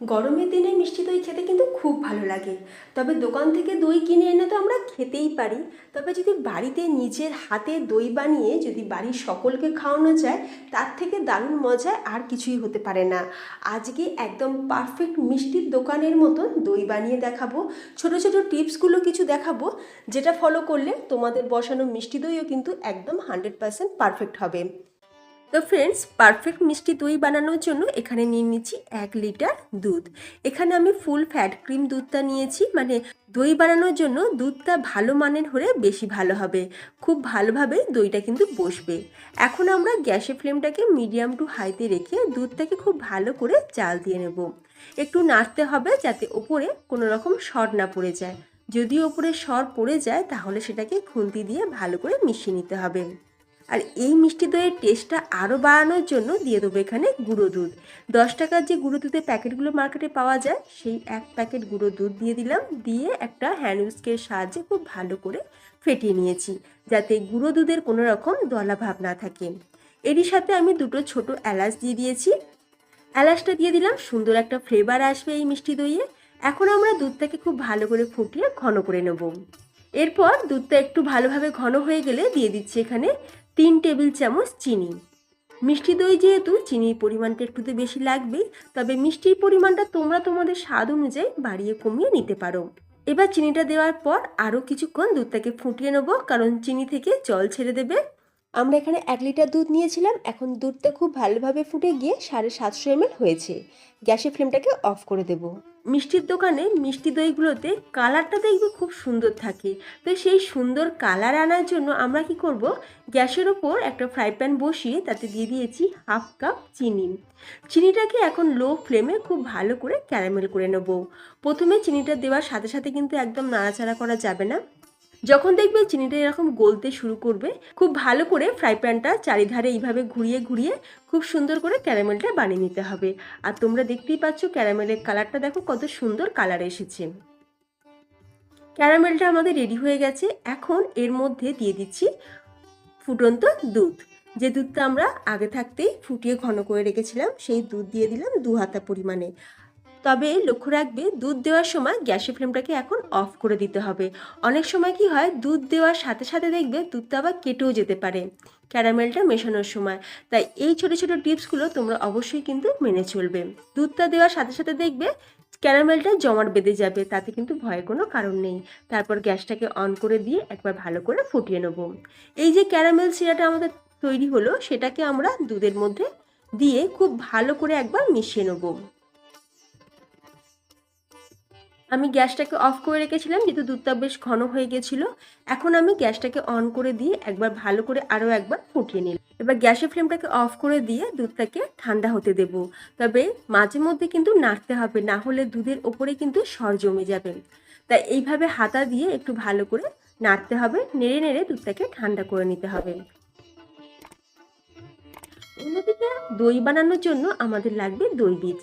গরমের দিনে মিষ্টি দই খেতে কিন্তু খুব ভালো লাগে। তবে দোকান থেকে দই কিনে এনে তো আমরা খেতেই পারি। তবে যদি বাড়িতে নিজের হাতে দই বানিয়ে যদি বাড়ির সকলকে খাওয়ানো যায়, তার থেকে দারুণ মজায় আর কিছুই হতে পারে না। আজকে একদম পারফেক্ট মিষ্টির দোকানের মতন দই বানিয়ে দেখাবো। ছোট ছোট টিপসগুলো কিছু দেখাবো, যেটা ফলো করলে তোমাদের বসানো মিষ্টি দইও কিন্তু একদম হান্ড্রেড পারফেক্ট হবে। তো ফ্রেন্ডস পারফেক্ট মিষ্টি দই বানানোর জন্য এখানে নিয়ে নিচ্ছি এক লিটার দুধ। এখানে আমি ফুল ফ্যাট ক্রিম দুধটা নিয়েছি মানে দই বানানোর জন্য দুধটা ভালো মানের হলে বেশি ভালো হবে। খুব ভালোভাবে দইটা কিন্তু বসবে। এখন আমরা গ্যাসের ফ্লেমটাকে মিডিয়াম টু হাইতে রেখে দুধটাকে খুব ভালো করে চাল দিয়ে নেব। একটু নাড়তে হবে যাতে ওপরে কোনো রকম সর না পড়ে যায়। যদি ওপরে সর পড়ে যায়, তাহলে সেটাকে খুন্তি দিয়ে ভালো করে মিশিয়ে নিতে হবে। আর এই মিষ্টি দইয়ের টেস্টটা আরও বাড়ানোর জন্য দিয়ে দেবো এখানে গুঁড়ো দুধ। দশ টাকার যে গুঁড়ো দুধের প্যাকেটগুলো মার্কেটে পাওয়া যায়, সেই এক প্যাকেট গুঁড়ো দুধ দিয়ে দিলাম। দিয়ে একটা হ্যান্ড উইস্কের সাহায্যে খুব ভালো করে ফেটিয়ে নিয়েছি, যাতে গুঁড়ো দুধের কোনো রকম দলা ভাব না থাকে। এরই সাথে আমি দুটো ছোট এলাচ দিয়ে দিয়েছি। এলাচটা দিয়ে দিলাম, সুন্দর একটা ফ্লেভার আসবে এই মিষ্টি দইয়ে। এখন আমরা দুধটাকে খুব ভালো করে ফুটিয়ে ঘন করে নেব। এরপর দুধটা একটু ভালোভাবে ঘন হয়ে গেলে দিয়ে দিচ্ছি এখানে তিন টেবিল চামচ চিনি। মিষ্টি দই যেহেতু, চিনির পরিমাণটা একটু বেশি লাগবে, তবে মিষ্টির পরিমাণটা তোমরা তোমাদের স্বাদ অনুযায়ী বাড়িয়ে কমিয়ে নিতে পারো। এবার চিনিটা দেওয়ার পর আরও কিছুক্ষণ দুধটাকে ফুটিয়ে নেব, কারণ চিনি থেকে জল ছেড়ে দেবে। আমরা এখানে এক লিটার দুধ নিয়েছিলাম, এখন দুধটা খুব ভালোভাবে ফুটে গিয়ে সাড়ে সাতশো এমএল হয়েছে। গ্যাসের ফ্লেমটাকে অফ করে দেব। মিষ্টির দোকানে মিষ্টি দইগুলোতে কালারটা দেখবে খুব সুন্দর থাকে। তো সেই সুন্দর কালার আনার জন্য আমরা কি করব? গ্যাসের ওপর একটা ফ্রাই প্যান বসিয়ে তাতে দিয়ে দিয়েছি হাফ কাপ চিনি। চিনিটাকে এখন লো ফ্লেমে খুব ভালো করে ক্যারামেল করে নেব। প্রথমে চিনিটা দেওয়ার সাথে সাথে কিন্তু একদম নাড়াচাড়া করা যাবে না। যখন দেখবে চিনিটা এরকম গলতে শুরু করবে, খুব ভালো করে ফ্রাই প্যানটা চারিধারে এইভাবে ঘুরিয়ে ঘুরিয়ে খুব সুন্দর করে ক্যারামেলটা বানিয়ে নিতে হবে। আর তোমরা দেখতেই পাচ্ছ ক্যারামেলের কালারটা দেখো কত সুন্দর কালার এসেছে। ক্যারামেলটা আমাদের রেডি হয়ে গেছে। এখন এর মধ্যে দিয়ে দিচ্ছি ফুটন্ত দুধ। যে দুধটা আমরা আগে থাকতেই ফুটিয়ে ঘন করে রেখেছিলাম, সেই দুধ দিয়ে দিলাম দু হাতা পরিমাণে। তবে লক্ষ্য রাখবে, দুধ দেওয়ার সময় গ্যাসের ফ্লেমটাকে এখন অফ করে দিতে হবে। অনেক সময় কি হয়, দুধ দেওয়ার সাথে সাথে দেখবে দুধটা আবার কেটেও যেতে পারে, ক্যারামেলটা মেশানোর সময়। তাই এই ছোটো ছোটো টিপসগুলো তোমরা অবশ্যই কিন্তু মেনে চলবে। দুধটা দেওয়ার সাথে সাথে দেখবে ক্যারামেলটা জমাট বেঁধে যাবে, তাতে কিন্তু ভয়ের কোনো কারণ নেই। তারপর গ্যাসটাকে অন করে দিয়ে একবার ভালো করে ফুটিয়ে নেব। এই যে ক্যারামেল সিরাটা আমাদের তৈরি হলো, সেটাকে আমরা দুধের মধ্যে দিয়ে খুব ভালো করে একবার মিশিয়ে নেব। আমি গ্যাসটাকে অফ করে রেখেছিলাম, যেহেতু দুধটা বেশ ঘন হয়ে গেছিল। এখন আমি গ্যাসটাকে অন করে দিয়ে একবার ভালো করে আরও একবার ফুটিয়ে নিলাম। এবার গ্যাসের ফ্লেমটাকে অফ করে দিয়ে দুধটাকে ঠান্ডা হতে দেব। তবে মাঝে মধ্যে কিন্তু নাড়তে হবে, না হলে দুধের ওপরে কিন্তু সর জমে যাবে। তাই এইভাবে হাতা দিয়ে একটু ভালো করে নাড়তে হবে, নেড়ে নেড়ে দুধটাকে ঠান্ডা করে নিতে হবে। অন্যদিকে দই বানানোর জন্য আমাদের লাগবে দই বীজ।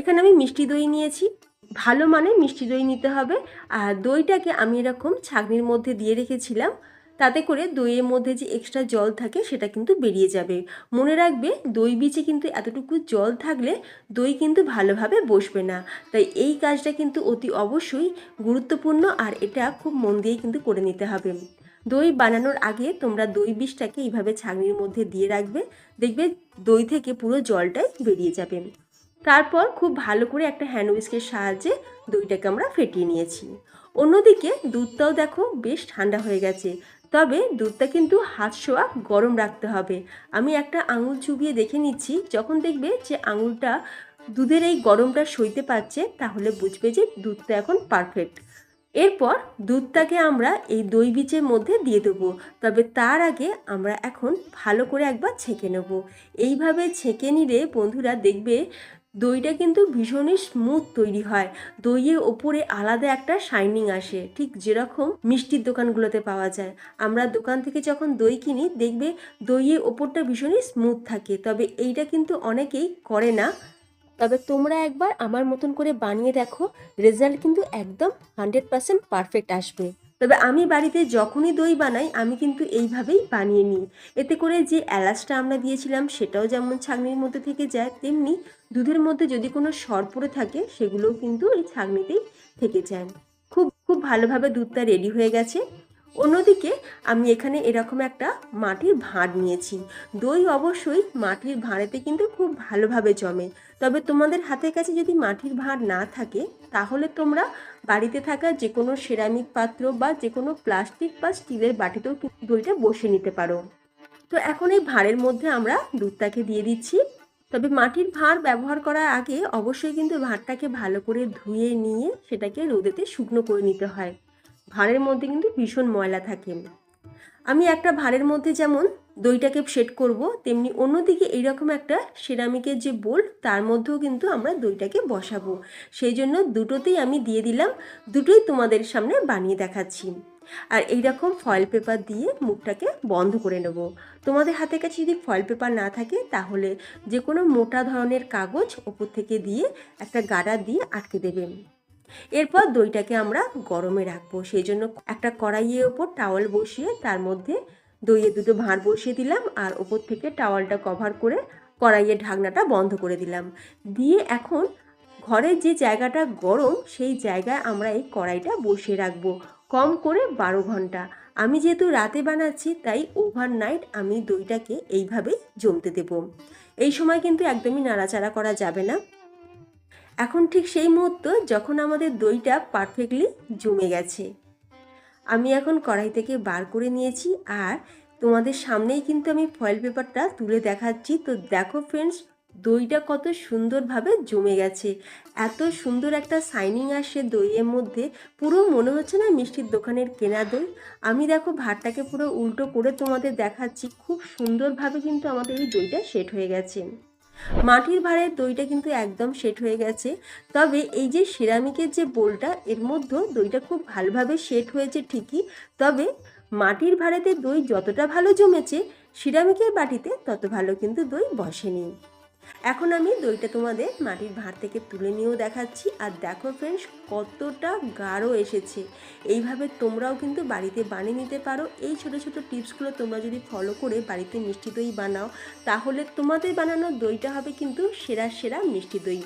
এখানে আমি মিষ্টি দই নিয়েছি। ভালো মানে মিষ্টি দই নিতে হবে। আর দইটাকে আমি এরকম ছাগনির মধ্যে দিয়ে রেখেছিলাম। তাতে করে দইয়ের মধ্যে যে এক্সট্রা জল থাকে সেটা কিন্তু বেরিয়ে যাবে। মনে রাখবে দই বীজে কিন্তু এতটুকু জল থাকলে দই কিন্তু ভালোভাবে বসবে না। তাই এই কাজটা কিন্তু অতি অবশ্যই গুরুত্বপূর্ণ আর এটা খুব মন দিয়ে কিন্তু করে নিতে হবে। দই বানানোর আগে তোমরা দই বীজটাকে এইভাবে ছাগনির মধ্যে দিয়ে রাখবে। দেখবে দই থেকে পুরো জলটাই বেরিয়ে যাবে। তারপর খুব ভালো করে একটা হ্যান্ড উইস্কের সাহায্যে দইটাকে আমরা ফেটিয়ে নিয়েছি। অন্যদিকে দুধটাও দেখো বেশ ঠান্ডা হয়ে গেছে। তবে দুধটা কিন্তু হাত শোয়া গরম রাখতে হবে। আমি একটা আঙুল চুবিয়ে দেখে নিচ্ছি, যখন দেখবে যে আঙুলটা দুধের এই গরমটা সইতে পারছে, তাহলে বুঝবে যে দুধটা এখন পারফেক্ট এরপর দুধটাকে আমরা এই দই বীজের মধ্যে দিয়ে দেবো। তবে তার আগে আমরা এখন ভালো করে একবার ছেঁকে নেব। এইভাবে ছেঁকে নিলে বন্ধুরা দেখবে দইটা কিন্তু ভীষণই স্মুথ তৈরি হয়। দইয়ের ওপরে আলাদা একটা শাইনিং আসে, ঠিক যেরকম মিষ্টির দোকানগুলোতে পাওয়া যায়। আমরা দোকান থেকে যখন দই কিনি, দেখবে দইয়ের ওপরটা ভীষণই স্মুথ থাকে, তবে এইটা কিন্তু অনেকেই করে না। তবে তোমরা একবার আমার মতন করে বানিয়ে দেখো রেজাল্ট কিন্তু একদম হান্ড্রেড পার্সেন্ট পারফেক্ট আসবে। তবে আমি বাড়িতে যখনই দই বানাই, আমি কিন্তু এইভাবেই বানিয়ে নিই। এতে করে যে এলাচটা আমরা দিয়েছিলাম, সেটাও যেমন ছাঁকনির মধ্যে থেকে যায়, তেমনি দুধের মধ্যে যদি কোনো সর পড়ে থাকে, সেগুলোও কিন্তু এই ছাঁকনিতেই থেকে যায়। খুব খুব ভালোভাবে দুধটা রেডি হয়ে গেছে। অন্যদিকে আমি এখানে এরকম একটা মাটির ভাঁড় নিয়েছি। দই অবশ্যই মাটির ভাঁড়েতে কিন্তু খুব ভালোভাবে জমে। তবে তোমাদের হাতের কাছে যদি মাটির ভাঁড় না থাকে, তাহলে তোমরা বাড়িতে থাকা যে কোনো সেরামিক পাত্র বা যে কোনো প্লাস্টিক বা স্টিলের বাটিতেও দইটা বসে নিতে পারো। তো এখন এই ভাঁড়ের মধ্যে আমরা দুধটাকে দিয়ে দিচ্ছি। তবে মাটির ভাঁড় ব্যবহার করার আগে অবশ্যই কিন্তু ভাঁড়টাকে ভালো করে ধুয়ে নিয়ে সেটাকে রোদেতে শুকনো করে নিতে হয়। ভাঁড়ের মধ্যে কিন্তু ভীষণ ময়লা থাকে। আমি একটা ভাঁড়ের মধ্যে যেমন দইটাকে সেট করব, তেমনি অন্যদিকে এইরকম একটা সেরামিকের যে বোল, তার মধ্যেও কিন্তু আমরা দইটাকে বসাবো। সেই জন্য দুটোতেই আমি দিয়ে দিলাম, দুটোই তোমাদের সামনে বানিয়ে দেখাচ্ছি। আর এইরকম ফয়েল পেপার দিয়ে মুখটাকে বন্ধ করে নেব। তোমাদের হাতের কাছে যদি ফয়েল পেপার না থাকে, তাহলে যে কোনো মোটা ধরনের কাগজ ওপর থেকে দিয়ে একটা গাডা দিয়ে আটকে দেবেন। এরপর দইটাকে আমরা গরমে রাখব। সেই জন্য একটা কড়াইয়ের ওপর টাওয়াল বসিয়ে তার মধ্যে দইয়ে দুটো ভাঁড় বসিয়ে দিলাম আর ওপর থেকে টাওয়ালটা কভার করে কড়াইয়ের ঢাকনাটা বন্ধ করে দিলাম। দিয়ে এখন ঘরের যে জায়গাটা গরম, সেই জায়গায় আমরা এই কড়াইটা বসিয়ে রাখব কম করে বারো ঘণ্টা। আমি যেহেতু রাতে বানাচ্ছি, তাই ওভারনাইট আমি দইটাকে এইভাবেই জমতে দেব। এই সময় কিন্তু একদমই নাড়াচাড়া করা যাবে না। এখন ঠিক সেই মুহূর্ত যখন আমাদের দইটা পারফেক্টলি জমে গেছে। আমি এখন কড়াই থেকে বার করে নিয়েছি আর তোমাদের সামনেই কিন্তু আমি ফয়েল পেপারটা তুলে দেখাচ্ছি। তো দেখো ফ্রেন্ডস দইটা কত সুন্দরভাবে জমে গেছে। এত সুন্দর একটা সাইনিং আসে দইয়ের মধ্যে। পুরো মনে হচ্ছে না মিষ্টির দোকানের কেনা দই। আমি দেখো ভাতটাকে পুরো উল্টো করে তোমাদের দেখাচ্ছি। খুব সুন্দরভাবে কিন্তু আমাদের এই দইটা সেট হয়ে গেছে। মাটির ভাঁড়ের দইটা কিন্তু একদম সেট হয়ে গেছে। তবে এই যে সিরামিকের যে বোলটা, এর মধ্যেও দইটা খুব ভালোভাবে সেট হয়েছে ঠিকই। তবে মাটির ভাঁড়েতে দই যতটা ভালো জমেছে সিরামিকের বাটিতে তত ভালো কিন্তু দই বসেনি। এখন আমি দইটা তোমাদের মাটির ভাঁড় থেকে তুলে নিয়েও দেখাচ্ছি। আর দেখো ফ্রেন্ডস কতটা গাঢ় এসেছে। এইভাবে তোমরাও কিন্তু বাড়িতে বানিয়ে নিতে পারো। এই ছোট ছোট টিপসগুলো তোমরা যদি ফলো করে বাড়িতে মিষ্টি দই বানাও, তাহলে তোমাদের বানানো দইটা হবে কিন্তু সেরা সেরা মিষ্টি দই।